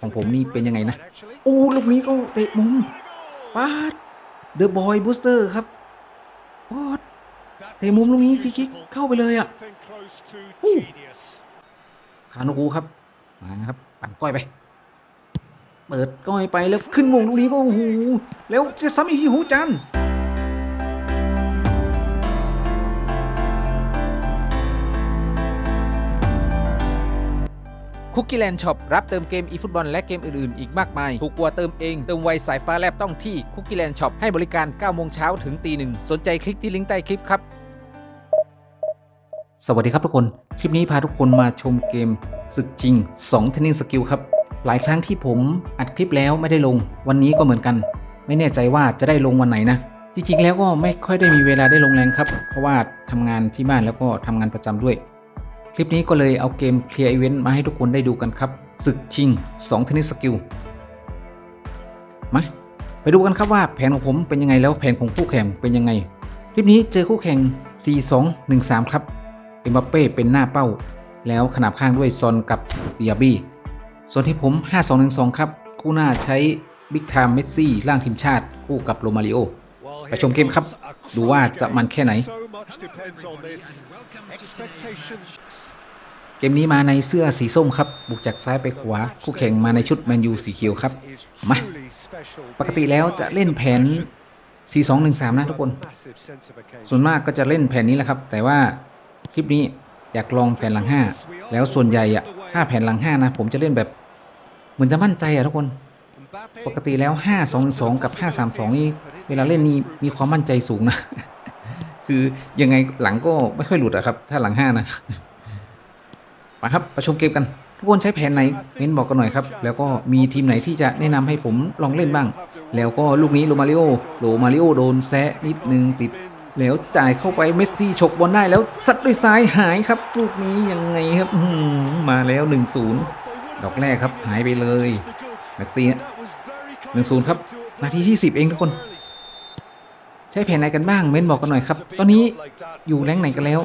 ของผมนี่เป็นยังไงนะโอ้ลูกนี้ก็เตะมุมปาดเดอะบอยบูสเตอร์ครับปาดเตะมุมลูกนี้ฟรีคิกเข้าไปเลยอะอู้คานุกูครับ มาครับปั่นก้อยไป เปิดก้อยไปแล้วขึ้นมงลูกนี้ก็โอ้โหแล้วจะซ้ำอีกทีหูจัน คุกกี้แลนด์ช็อปรับเติมเกมอีฟุตบอลและเกมอื่นๆ อีกมากมาย ถูกกว่าเติมเอง เติมไวสายฟ้าแลบต้องที่คุกกี้แลนด์ช็อปให้บริการ 9 โมงเช้าถึงตีหนึ่งสนใจคลิกที่ลิงก์ใต้คลิปครับ สวัสดีครับทุกคน คลิปนี้พาทุกคนมาชมเกมศึกจริง2เทนนิงสกิลครับ หลายครั้งที่ผมอัดคลิปแล้วไม่ได้ลง วันนี้ก็เหมือนกัน ไม่แน่ใจว่าจะได้ลงวันไหนนะ จริงๆ แล้วก็ไม่ค่อยได้มีเวลาได้ลงแรงครับ เพราะว่าทำงานที่บ้านแล้วก็ทำงานประจำด้วย คลิปนี้ก็เลยเอาเกมเคลียร์อีเวนต์มาให้ทุกคนได้ดูกันครับศึกชิง2เทนนิสสกิลมาไปดูกันครับว่าแผนของผมเป็นยังไงแล้วแผนของคู่แข่งเป็นยังไง คลิปนี้เจอคู่แข่ง 4-2-1-3 ครับเอ็มบัปเป้เป็นหน้าเป้า แล้วขนาบข้างด้วยซอนกับเดียบี้ส่วนที่ผม 5-2-1-2 ครับ คู่หน้าใช้บิ๊กไทม์เมสซี่ร่างทีมชาติคู่กับโรมาริโอ ไปชมเกมครับ ดูว่าจะมันแค่ไหน เกมนี้มาในเสื้อสีส้มครับ บุกจากซ้ายไปขวา คู่แข่งมาในชุดแมนยูสีเขียวครับ มา ปกติแล้วจะเล่นแผน 4-2-1-3 นะทุกคน ส่วนมากก็จะเล่นแผนนี้แหละครับ แต่ว่าคลิปนี้อยากลองแผนหลัง 5 แล้วส่วนใหญ่อะถ้าแผนหลัง 5 นะ ผมจะเล่นแบบ เหมือนจะมั่นใจอะทุกคน ปกติแล้ว 5 2 2 กับ 5-3-2 นี่ เวลาเล่นนี่มีความมั่นใจสูงนะ คือยังไงหลังก็ไม่ค่อยหลุดอะครับ ถ้าหลัง 5 นะ มาครับ ประชุมเกมกัน ทุกคนใช้แผนไหนเม้นบอกกันหน่อยครับ แล้วก็มีทีมไหนที่จะแนะนำให้ผมลองเล่นบ้าง แล้วก็ลูกนี้โรมาริโอโรมาริโอโดนแซะนิดนึงติด แล้วจ่ายเข้าไปเมสซี่ฉกบอลได้แล้วซัดด้วยซ้ายหายครับ ลูกนี้ยังไงครับอื้อหือมาแล้ว1-0ดอกแรกครับหายไปเลย เมสซี่หนึ่งศูนย์ครับ นาทีที่10เองทุกคน ใช้แผนอะไหนกันบ้างเม้นบอกกันหน่อยครับ ตอนนี้อยู่แรงไหนกันแล้ว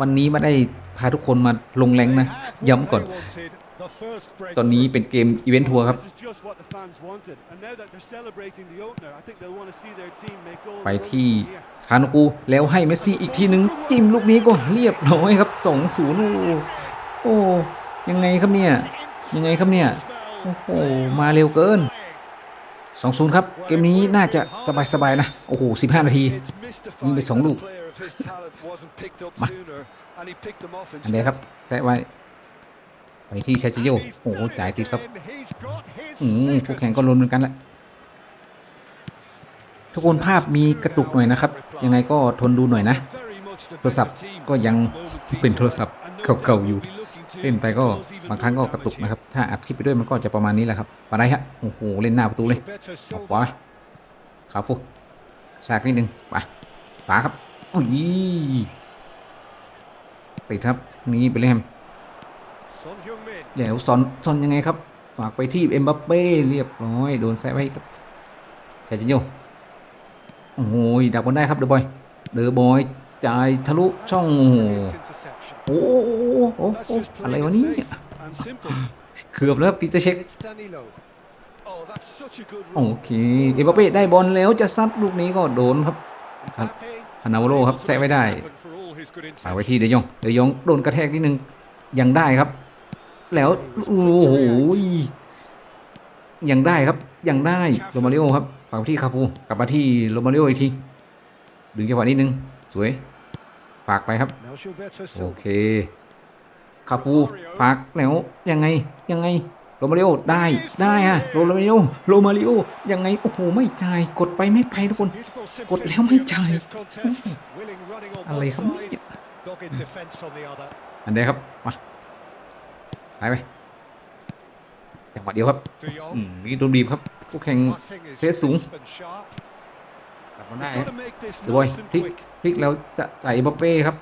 วันนี้ไม่ได้พาทุกคนมาลงแรงนะ ย้ำก่อน ตอนนี้เป็นเกมอีเวนต์ทัวร์ครับ ไปที่คานุกูแล้วให้เมสซี่อีกทีหนึ่งจิ้มลูกนี้ก็เรียบร้อยครับ2 0โอ้โอ้ยังไงครับเนี่ย ยังไงครับเนี่ย โอ้โห มาเร็วเกิน 2-0 ครับ เกมนี้น่าจะสบายๆนะ โอ้โห 15 นาที ยิงไปสองลูก มา อันเดียวครับ แซะไว้ ไปที่ชาจิโย โอ้โห จ่ายติดครับ อืมคู่แข่งก็ลุ้นเหมือนกันแหละ ทุกคนภาพมีกระตุกหน่อยนะครับ ยังไงก็ทนดูหน่อยนะ โทรศัพท์ก็ยังเป็นโทรศัพท์เก่าๆอยู่ เล่นไปก็บางครั้งก็กระตุกนะครับ ถ้าอัดคลิปไปด้วยมันก็จะประมาณนี้แหละครับมาไดฮะโอ้โหเล่นหน้าประตูเลยออกขวาขาฟุชากนิดนึงไปขวาครับอุ้ยติดครับนี้ไปเลยแฮมเดี๋ยวซอนซอนยังไงครับ ฝากไปที่เอ็มบัปเป้เรียบร้อยโดนแซะไว้ครับชาจิโยโอ้โหดักบอลได้ครับเดอะบอยเดอะบอย จ่ายทะลุช่องโอ้โหโอ้โหอะไรวะนี่เกือบแล้วปีเตอร์เช็คโอเคเอ็มบัปเป้ได้บอลแล้วจะซัดลูกนี้ก็โดนครับครับคานาวโรครับแซะไม่ได้ฝากไว้ที่เดยองเดยองโดนกระแทกนิดนึงยังได้ครับ แล้วโอ้โหยังได้ครับยังได้โรมาเรโอครับฝากไว้ที่คาฟูกลับมาที่โรมาเรโออีกทีดึงจังหวะนิดนึง สวย ฝากไปครับ โอเค คาฟู ฝากแล้วยังไง ยังไง โรมาริโอ ได้ ได้ฮะ โรมาริโอ โรมาริโอ ยังไง โอ้โห ไม่จ่าย กดไปไม่ไปทุกคน กดแล้วไม่จ่าย อะไรครับเนี่ยอันเดียวครับ มาซ้ายไปจังหวะเดียวครับอืมนี่โดนบีบครับคู่แข่งเพชรสูง กลับมาได้ฮะเดอะบอยพลิกพลิกแล้วจะจ่ายเอ็มบัปเป้ครับ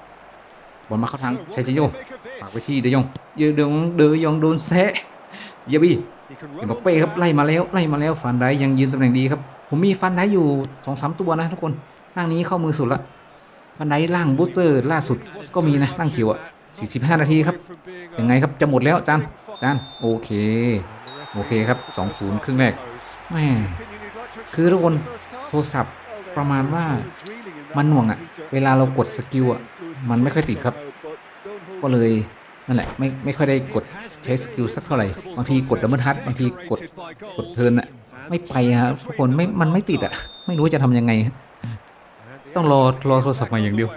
บอลมาเข้าทางเซจิโยฝากไปที่เดยองเยเดยองเดยองโดนแซะเยบี้เอ็มบัปเป้ครับไล่มาแล้วไล่มาแล้วฟันได้ยังยืนตำแหน่งดีครับ ผมมีฟันได้อยู่สองสามตัวนะทุกคนร่างนี้เข้ามือสุดละฟันได้ล่างบูสเตอร์ล่าสุดก็มีนะร่างเขียวอะ45 นาทีครับ ยังไงครับจะหมดแล้วจานจานโอเค โอเคครับ 2-0 ครึ่งแรกแม่คือทุกคนโทรศัพท์ ประมาณว่ามันหน่วงอะเวลาเรากดสกิลอะมันไม่ค่อยติดครับ ก็เลยนั่นแหละไม่ไม่ค่อยได้กดใช้สกิลสักเท่าไหร่ บางทีกดดับเบิลทัชบางทีกดกดเทิร์นอะไม่ไปอะครับทุกคนไม่มันไม่ติดอะไม่รู้จะทำยังไง ต้องรอรอโทรศัพท์มาอย่างเดียว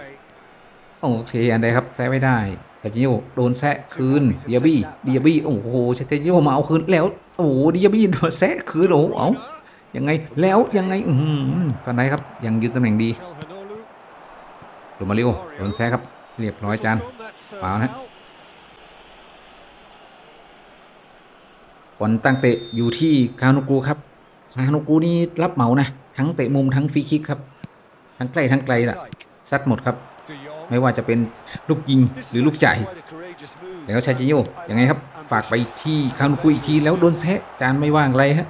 โอเคอันใดครับแซะไม่ได้ชาจิโยโดนแซะคืนดิอาบี้ดิอาบี้โอ้โหชาจิโยมาเอาคืนแล้วโอ้โหดิอาบี้โดนแซะคืนโอ้โหเอา ยังไงแล้วยังไงอืมฟันไดครับยังยืนตำแหน่งดีโรมาริโอโดนแซะครับ เรียบร้อยจานเปล่านะบอลตั้งเตะอยู่ที่คานุกูครับคานุกูนี่รับเหมานะ ทั้งเตะมุมทั้งฟรีคิกครับ ทั้งใกล้ทั้งไกลล่ะซัดหมดครับ ไม่ว่าจะเป็นลูกยิงหรือลูกจ่ายแล้วชาจิโยยังไงครับ ฝากไปที่คานุกุอีกทีแล้วโดนแซะจานไม่ว่างไรฮะ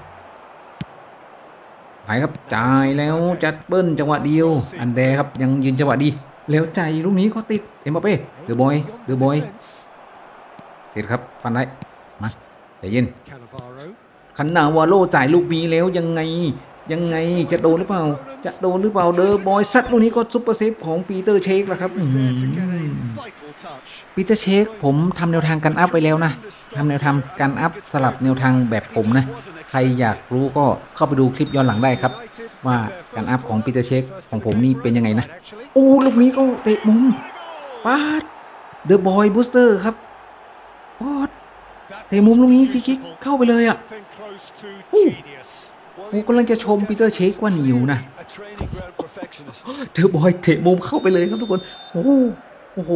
ครับจ่ายแล้วจัดเบิ้ลจังหวะเดียว อันแดครับยังยืนจังหวะดี แล้วใจายลูกนี้ก็ติดเอ็มบัปเป้เดอะบอยเดอะบอยเสร็จครับฟันได้มาใจเย็นคันนาวาโลจ่ายลูกนี้แล้วยังไง ยังไงจะโดนหรือเปล่า จะโดนหรือเปล่าเดอะบอยซัดลูกนี้ก็ซุปเปอร์เซฟของปีเตอร์เชคแล้วครับอื้อหือปีเตอร์เชคผมทำแนวทางการอัพไปแล้วนะทำแนวทางการอัพสลับแนวทางแบบผมนะ ใครอยากรู้ก็เข้าไปดูคลิปย้อนหลังได้ครับ ว่าการอัพของปีเตอร์เชคของผมนี่เป็นยังไงนะโอ้ลูกนี้ก็เตะมุมปาดเดอะบอยบูสเตอร์ครับปาดเตะมุมลูกนี้ฟรีคิกเข้าไปเลยอะอู้ กูกำลังจะชมปีเตอร์เชคว่านิวนะเดอบอยเตะมุมเข้าไปเลยครับทุกคน โอ้โหโอ้โห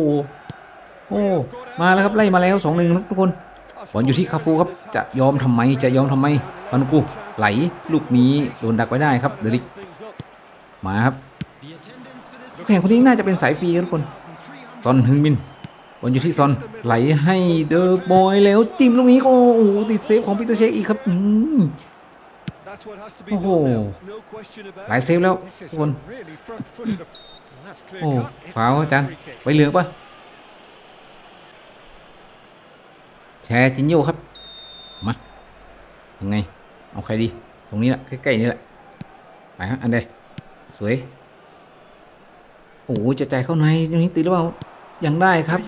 โอ้มาแล้วครับไล่มาแล้วสองหนึ่งทุกคนบอลอยู่ที่คาฟูครับจะยอมทำไมจะยอมทำไมปานุกูไหลลูกนี้โดนดักไว้ได้ครับเดริกมาครับแข่งคนนี้น่าจะเป็นสายฟรีครับทุกคนซอนฮึงมินบอลอยู่ที่ซอนไหลให้เดอะบอยแล้วจิ้มลูกนี้โอ้โหติดเซฟของปีเตอร์เชคอีกครับอืม โอ้โหหลายเซฟแล้วทุกคนโอ้ฟาวล์อาจารย์ไว้เหลืองปะแชร์จินโยครับ มายังไง เอาใครดี ตรงนี้แหละ ใกล้ๆนี่แหละ ไปฮะ อันใดสวย โอ้ยจะใจายเข้าในตรงนี้ตีหรือเปล่า ยังได้ครับ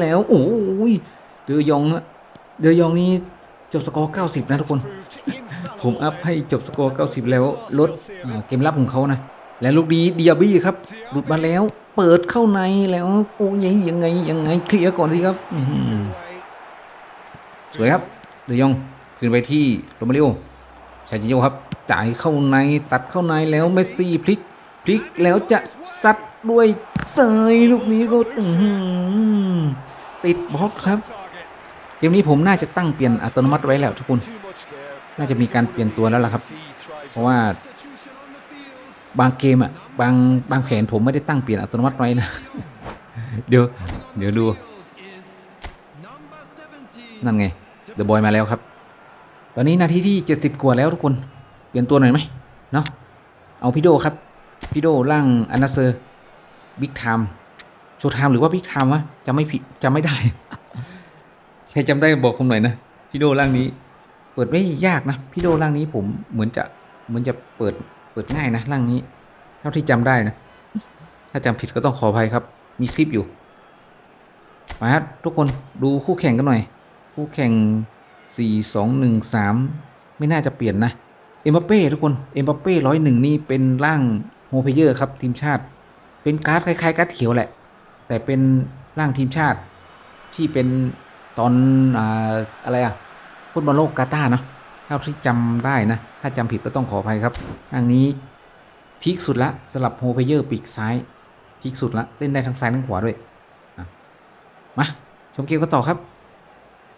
แล้ว โอ้ยเดือยองอะเดือยองนี่จบสกอร์ 90 นะทุกคน ผมอัพให้จบสกอร์ 90 แล้วลดเกมรับของเขานะ และลูกดีเดียบี้ครับ หลุดมาแล้วเปิดเข้าในแล้วโอ้ยยังไงยังไงเคลียร์ก่อนสิครับสวยครับเดยองขึ้นไปที่โรมาริโอชาจิโยครับ จ่ายเข้าในตัดเข้าในแล้วเมสซี่พลิกพลิกแล้วจะซัดด้วยเซยลูกนี้ก็ติดบล็อกครับเกมนี้ผมน่าจะตั้งเปลี่ยนอัตโนมัติไว้แล้วทุกคน น่าจะมีการเปลี่ยนตัวแล้วล่ะครับ เพราะว่าบางเกมอะบางบางแขนผมไม่ได้ตั้งเปลี่ยนอัตโนมัติไว้นะ เดี๋ยวเดี๋ยวดู นั่นไงเดอะบอยมาแล้วครับ ตอนนี้นาทีที่ 70 กว่าแล้วทุกคนเปลี่ยนตัวหน่อยไหมเนาะเอาพี่โดครับพี่โดร่างอนาเซอร์บิ๊กไทม์โชว์ไทม์หรือว่าบิ๊กไทม์วะจำไม่ผิดจำไม่ได้ ใครจำได้บอกผมหน่อยนะพี่โดร่างนี้ เปิดไม่ยากนะพี่โดร่างนี้ผมเหมือนจะเหมือนจะเปิดเปิดง่ายนะร่างนี้ เท่าที่จำได้นะ ถ้าจำผิดก็ต้องขออภัยครับ มีคลิปอยู่มาครับทุกคนดูคู่แข่งกันหน่อย คู่แข่ง 4 2 1 3 ไม่น่าจะเปลี่ยนนะ เอ็มบัปเป้ทุกคนเอ็มบัปเป้ร้อยหนึ่งนี่เป็นร่างโฮเพเยอร์ครับทีมชาติ เป็นการ์ดคล้ายๆการ์ดเขียวแหละ แต่เป็นร่างทีมชาติที่เป็นตอนออะไรอะ ฟุตบอลโลกกาตาร์เนอะเท่าที่จำได้นะ ถ้าจำผิดก็ต้องขออภัยครับทางนี้พีคสุดละสลับโฮเพเยอร์ปีกซ้ายพีคสุดละเล่นได้ทั้งซ้ายทั้งขวาด้วยมาชมเกมกันต่อครับ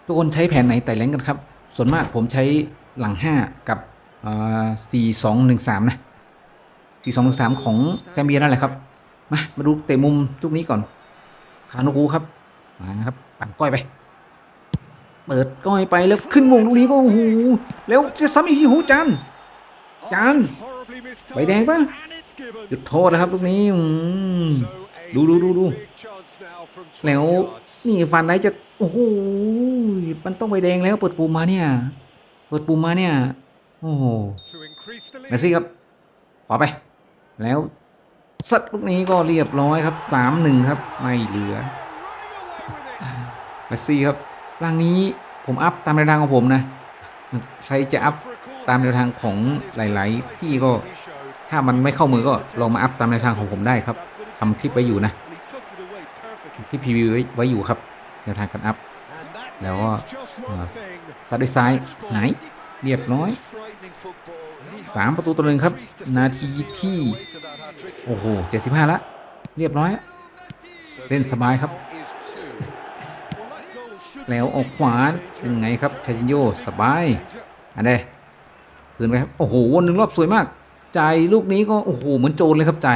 ทุกคนใช้แผนไหนแต่แรงกันครับ ส่วนมากผมใช้หลัง 5 กับสี่สองหนึ่งสามนะสี่สองหนึ่งสามของแซมเบียนั่นแหละครับ มามาดูเตะมุมทุกนี้ก่อนคานุกูครับมานะครับปั่นก้อยไป เปิดก้อยไปแล้วขึ้นวงลูกนี้ก็โอ้โหแล้วจะซ้ำอีกทีหูจานจานใบแดงปะหยุดโทษแล้วครับลูกนี้ดูดูดูดูแล้วนี่ฟันได้จะโอ้โหมันต้องใบแดงแล้วเปิดปุ่มมาเนี่ยปิดปุ่มมาเนี่ยโอ้โหเมสซี่ครับขอไป แล้วสัตว์ลูกนี้ก็เรียบร้อยครับสามหนึ่งครับไม่เหลือเมสซี่ครับ ร่างนี้ผมอัพตามแนวทางของผมนะ ใครจะอัพตามแนวทางของหลาย ๆ ที่ก็ถ้ามันไม่เข้ามือก็ลองมาอัพตามแนวทางของผมได้ครับทำคลิปไว้อยู่นะที่พีวิวไว้ไว้อยู่ครับแนวทางการอัพแล้วก็ซัดด้วยซ้ายหายเรียบร้อยสามประตูต่อหนึ่งครับ นาทีที่ โอ้โหเจ็ดสิบห้าละ เรียบร้อย เล่นสบายครับ แล้วออกขวายังไงครับชาจินโยสบายอันเดคืนไปครับโอ้โหวนหนึ่งรอบสวยมาก ใจลูกนี้ก็โอ้โหเหมือนโจรเลยครับใจ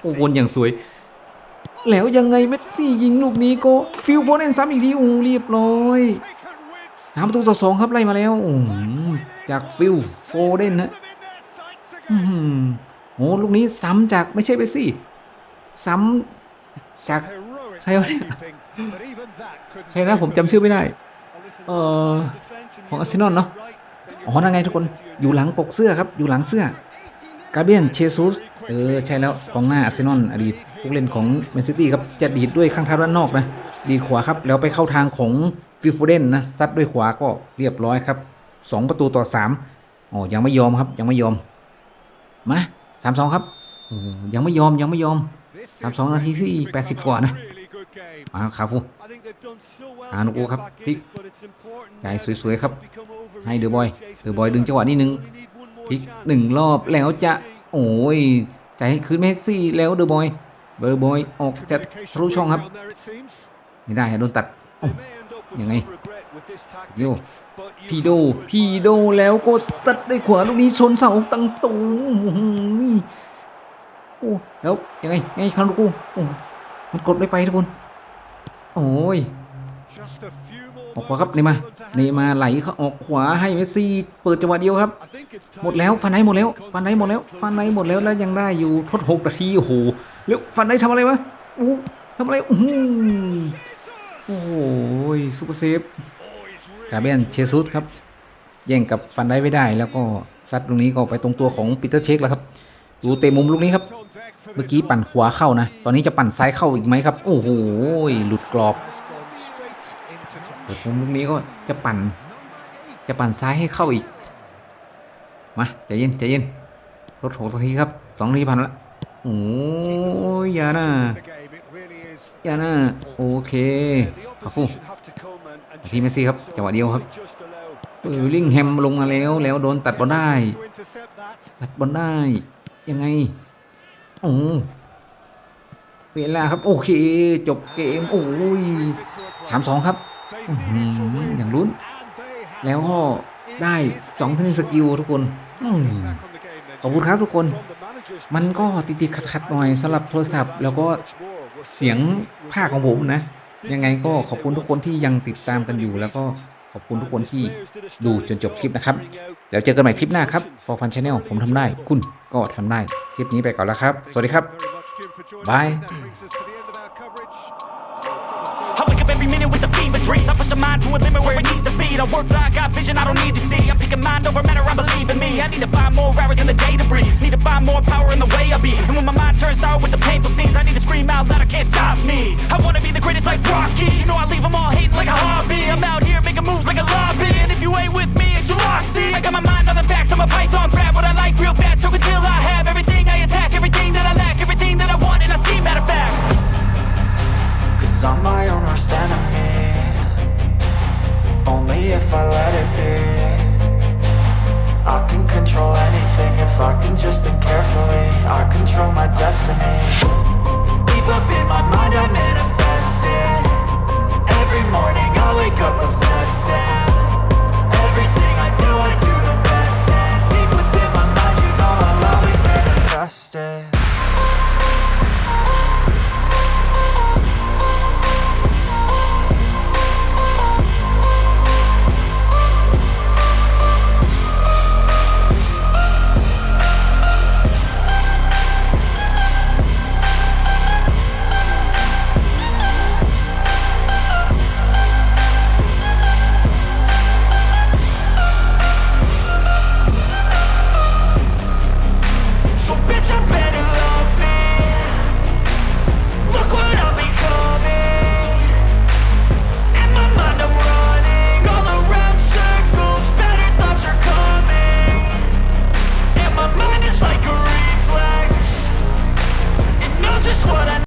โอ้วนอย่างสวย แล้วยังไงเมสซี่ยิงลูกนี้ก็ฟิลโฟเดนซ้ำอีกทีโอ้เรียบร้อยสามประตูต่อสองครับไล่มาแล้วโอ้จากฟิลโฟเดนนะโอ้ลูกนี้ซ้ำจากไม่ใช่เมสซี่ ซ้ำจาก ใช่วะเนี่ยใช่นะผมจำชื่อไม่ได้ เอ่อของอาร์เซนอลเนาะอ๋อนั่นไงทุกคนอยู่หลังปกเสื้อครับ อยู่หลังเสื้อกาเบียนเชซุสเออ ใช่แล้วกองหน้าอาร์เซนอลอดีตผู้เล่นของแมนซิตี้ครับจะดีดด้วยข้างเท้าด้านนอกนะ ดีดขวาครับ แล้วไปเข้าทางของฟิลโฟเดนนะซัดด้วยขวาก็เรียบร้อยครับ 2 ประตูต่อ3อ๋อยังไม่ยอมครับยังไม่ยอม มาสามสองครับยังไม่ยอมยังไม่ยอม32นาทีที่80กว่านะ มาครับคาฟูอานุกูครับพลิกจ่ายสวยๆครับ ให้เดอะบอยเดอะบอยดึงจังหวะนิดนึงพลิกหนึ่งรอบแล้วจะโอ้ยใจายคืนเมสซี่แล้วเดอะบอยเบอร์บอยออกจะทะลุช่องครับ ไม่ได้อะโดนตัดยังไงโยพีโดพีโดแล้วก็สัดด้วยขวาลูกนี้ชนเสาตังตูมโอ้โหโอ้แล้วยังไงยังไงคารุกูโอ้ มันกดไม่ไปทุกคน โอ้ยออกขวาครับเนย์มาร์เนย์มาร์ไหลเขาออกขวาให้เมสซี่เปิดจังหวะเดียวครับ หมดแล้วฟันไหนหมดแล้วฟันไหนหมดแล้วฟันไหนหมดแล้วแล้วยังได้อยู่ทดหกนาทีโอ้โหแล้วฟันไหนทำอะไรวะอู้ทำอะไรอื้อหือโอ้โหซูเปอร์เซฟกาเบียนเชซุสครับแย่งกับฟันได้ไม่ได้ แล้วก็ซัดตรงนี้ก็ไปตรงตัวของปีเตอร์เช็คแล้วครับ ดูเตะมุมลูกนี้ครับ เมื่อกี้ปั่นขวาเข้านะ ตอนนี้จะปั่นซ้ายเข้าอีกไหมครับ โอ้โหหลุดกรอบเปิดมุมลูกนี้ก็จะปั่น จะปั่นซ้ายให้เข้าอีก มาใจเย็นใจเย็นรถหกนาทีครับสองนาทีผ่านละโอ้ยอย่านะอย่านะโอเคคาฟูทีเมสซี่ครับจังหวะเดียวครับเออลิงแฮมลงมาแล้วแล้วโดนตัดบอลได้ ตัดบอลได้ ยังไงโอ้เวลาครับ โอเค จบเกม โอ้ยสามสองครับออย่างลุ้น แล้วก็ได้สองทคนิคสกิลทุกคนอขอบคุณครับทุกคน มันก็ติดติดขัดขัดๆหน่อยสำหรับโทรศัพท์ แล้วก็เสียงภาคของผมนะ ยังไงก็ขอบคุณทุกคนที่ยังติดตามกันอยู่แล้วก็ ขอบคุณทุกคนที่ดูจนจบคลิปนะครับ เดี๋ยวเจอกันใหม่คลิปหน้าครับ For Fun Channel ผมทำได้คุณก็ทำได้ คลิปนี้ไปก่อนแล้วครับ สวัสดีครับ Bye. I wake up every minute with a fever dreams. I push my mind to a limit where it needs to be. I work blind, got vision I don't need to see. I'm picking mind over matter, I believe in me. I need to find more hours in the day to breathe. Need to find more power in the way I be. And when my mind turns sour with the painful scenes, I need to scream out loud, I can't stop me. I wanna be the greatest like Rocky. You know I leave them all hating